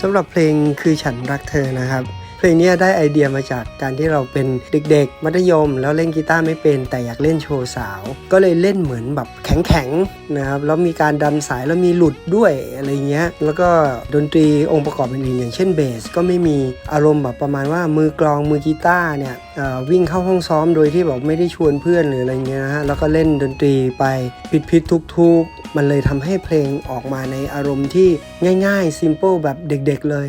สำหรับเพลงคือฉันรักเธอนะครับ เพลงนี้ได้ไอเดียมาจากการที่เราเป็นเด็กๆ มัธยม แล้วเล่นกีตาร์ไม่เป็น แต่อยากเล่นโชว์สาว ก็เลยเล่นเหมือนแบบแข็งๆนะครับแล้วมีการดันสายแล้วมีหลุดด้วยอะไรเงี้ยแล้วก็ดนตรีองค์ประกอบอื่นๆอย่างเช่นเบสก็ไม่มีอารมณ์แบบประมาณว่ามือกลองมือกีตาร์เนี่ยวิ่งเข้าห้องซ้อมโดยที่แบบไม่ได้ชวนเพื่อนหรืออะไรเงี้ยนะฮะแล้วก็เล่นดนตรีไปผิดๆทุกๆ มันเลยทำให้เพลงออกมาในอารมณ์ที่ง่ายๆ simple แบบเด็กๆเลย